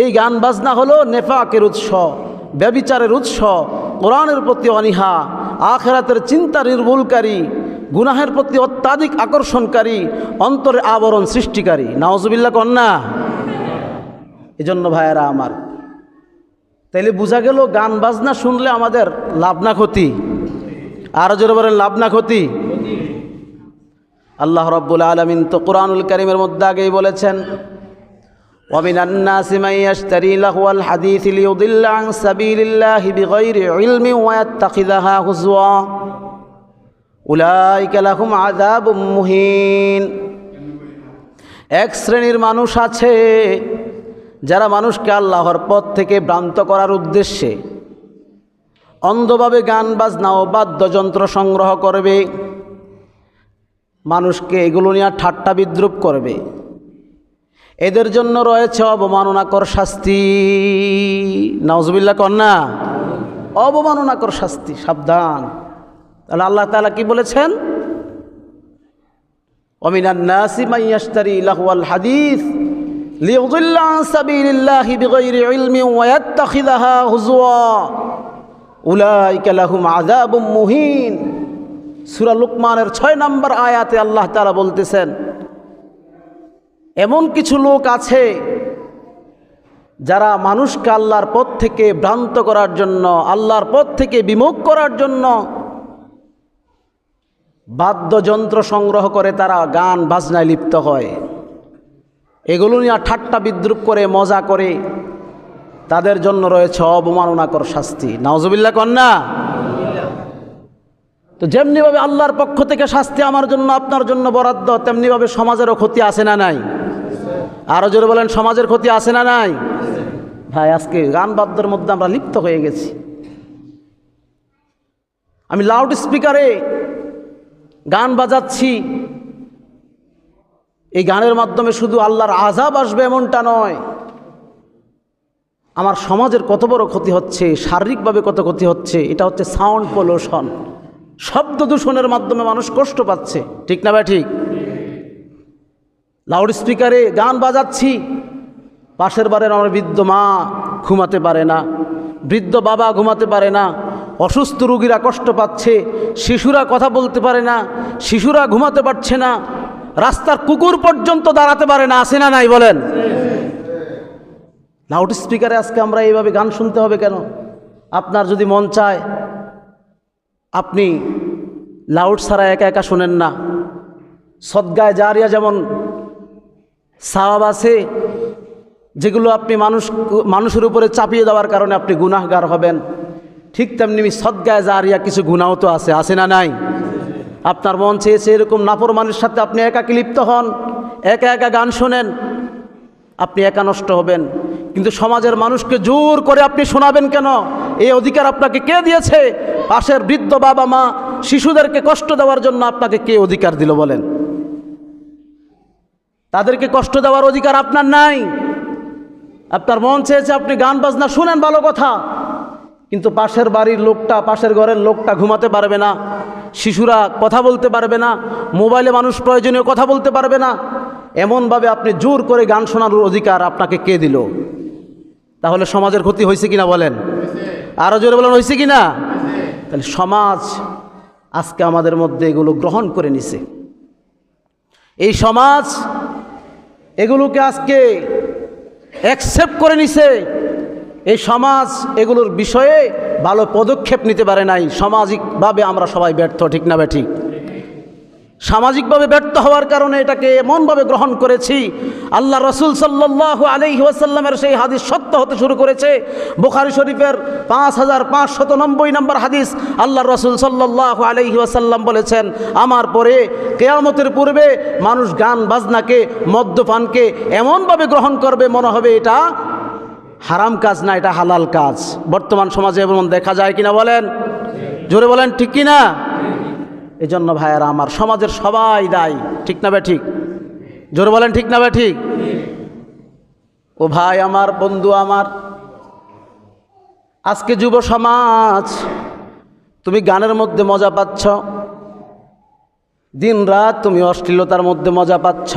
এই গান বাজনা হলো নেফাকের উৎস, ব্যবিচারের উৎস, কোরআনের প্রতি অনীহা, আখেরাতের চিন্তা নির্মূলকারী গুনাহের প্রতি অত্যাধিক আকর্ষণকারী, অন্তরে আবরণ সৃষ্টিকারী। নাওজবিল্লা কন্যা। জন্য ভাইয়েরা আমার, তাইলে বোঝা গেল গান বাজনা শুনলে আমাদের লাভ না ক্ষতি। আরও জোরে বলেন, লাভ না ক্ষতি। আল্লাহ রব্বুল আলমিন তো কোরআনুল করিমের মধ্যে আগেই বলেছেন ومن الناس من يشتري لهو الحديث ليضل عن سبيل الله بغير علم ويتخذها هزوا أولئك لهم عذاب مهين এক শ্রেণীর মানুষ আছে যারা মানুষকে আল্লাহর পথ থেকে ভ্রান্ত করার উদ্দেশ্যে অন্ধভাবে গান বাজনা ও বাদ্যযন্ত্র সংগ্রহ করবে মানুষকে এগুলো নিয়ে ঠাট্টা বিদ্রুপ করবে এদের জন্য রয়েছে অবমাননাকর শাস্তি। নজবিল্লা কন্যা অবমাননাকর শাস্তি, সাবধান। তাহলে আল্লাহ তালা কি বলেছেন? অমিনান্নাসি মাইয়াস্তারি হাদিস হুজওয়া। মুহিন। নম্বর আয়াতে আল্লাহ তালা বলতেছেন এমন কিছু লোক আছে যারা মানুষকে আল্লাহর পথ থেকে ভ্রান্ত করার জন্য, আল্লাহর পথ থেকে বিমুখ করার জন্য বাদ্যযন্ত্র সংগ্রহ করে তারা গান বাজনায় লিপ্ত হয়। এগুলো নিয়ে ঠাট্টা বিদ্রুপ করে, মজা করে তাদের জন্য রয়েছে অবমাননাকর শাস্তি। নাওজবিল্লা কন্যা? তো যেমনিভাবে আল্লাহর পক্ষ থেকে শাস্তি আমার জন্য, আপনার জন্য বরাদ্দ, তেমনিভাবে সমাজেরও ক্ষতি আছে না নাই? আরও জোরে বলেন, সমাজের ক্ষতি আছে না নাই? ভাই, আজকে গান বাদ্যের মধ্যে আমরা লিপ্ত হয়ে গেছি। আমি লাউড স্পিকারে গান বাজাচ্ছি। এই গানের মাধ্যমে শুধু আল্লাহর আজাব আসবে এমনটা নয়, আমার সমাজের কত বড় ক্ষতি হচ্ছে, শারীরিকভাবে কত ক্ষতি হচ্ছে, এটা হচ্ছে সাউন্ড পলিউশন শব্দ দূষণের মাধ্যমে মানুষ কষ্ট পাচ্ছে, ঠিক না ভাই, ঠিক? লাউড স্পিকারে গান বাজাচ্ছি। পাশের বারের আমার বৃদ্ধ মা ঘুমাতে পারে না। বৃদ্ধ বাবা ঘুমাতে পারে না। অসুস্থ রুগীরা কষ্ট পাচ্ছে। শিশুরা কথা বলতে পারে না। শিশুরা ঘুমাতে পারছে না। রাস্তার কুকুর পর্যন্ত দাঁড়াতে পারে না। আসে না নাই বলেন? লাউড স্পিকারে আজকে আমরা এইভাবে গান শুনতে হবে কেন? আপনার যদি মন চায়, আপনি লাউড ছাড়া একা একা শোনেন না। সদ্গায় জারিয়া যেমন সাওয়াব আছে, যেগুলো আপনি মানুষ মানুষের উপরে চাপিয়ে দেওয়ার কারণে আপনি গুনাহগার হবেন। ঠিক তেমনি সদ্গায় জারিয়া কিছু গুণাও তো আছে আছে না নাই? আপনার মন চেয়েছে এরকম নাফরমানের সাথে আপনি একাকি লিপ্ত হন? একা একা গান শোনেন, আপনি একা নষ্ট হবেন। কিন্তু সমাজের মানুষকে জোর করে আপনি শোনাবেন কেন? এই অধিকার আপনাকে কে দিয়েছে? পাশের বৃদ্ধ বাবা মা শিশুদেরকে কষ্ট দেওয়ার জন্য আপনাকে কে অধিকার দিল বলেন? তাদেরকে কষ্ট দেওয়ার অধিকার আপনার নাই। আপনার মন চেয়েছে আপনি গান বাজনা শুনেন ভালো কথা, কিন্তু পাশের বাড়ির লোকটা, পাশের ঘরের লোকটা ঘুমাতে পারবে না, শিশুরা কথা বলতে পারবে না, মোবাইলে মানুষ প্রয়োজনীয় কথা বলতে পারবে না। এমনভাবে আপনি জোর করে গান শোনার অধিকার আপনাকে কে দিল? তাহলে সমাজের ক্ষতি হয়েছে কিনা বলেন? আরও জোরে বলেন, হয়েছে কিনা? তাহলে সমাজ আজকে আমাদের মধ্যে এগুলো গ্রহণ করে নিছে। এই সমাজ এগুলোকে আজকে অ্যাকসেপ্ট করে নিছে। এই সমাজ এগুলোর বিষয়ে ভালো পদক্ষেপ নিতে পারে নাই। সামাজিকভাবে আমরা সবাই ব্যর্থ, ঠিক না ঠিক? সামাজিকভাবে ব্যর্থ হওয়ার কারণে এটাকে এমনভাবে গ্রহণ করেছি। আল্লাহ রসুল সাল্লাহ আলহি ওয়াসাল্লামের সেই হাদিস সত্য হতে শুরু করেছে। বুখারি শরীফের পাঁচ হাজার পাঁচশত নব্বই নম্বর হাদিস আল্লাহ রসুল সাল্লাহ আলহি ওয়াসাল্লাম বলেছেন, আমার পরে কেয়ামতের পূর্বে মানুষ গান বাজনাকে, মদ্যপানকে এমনভাবে গ্রহণ করবে, মনে হবে এটা হারাম কাজ না, এটা হালাল কাজ। বর্তমান সমাজে এমন দেখা যায় কিনা বলেন? জোরে বলেন, ঠিক কিনা? এই জন্য ভাইয়েরা আমার সমাজের সবাই দায়ী। ঠিক না ঠিক? জোর বলেন, ঠিক না ঠিক? ও ভাই আমার, বন্ধু আমার, আজকে যুব সমাজ, তুমি গানের মধ্যে মজা পাচ্ছ দিন রাত তুমি অশ্লীলতার মধ্যে মজা পাচ্ছ।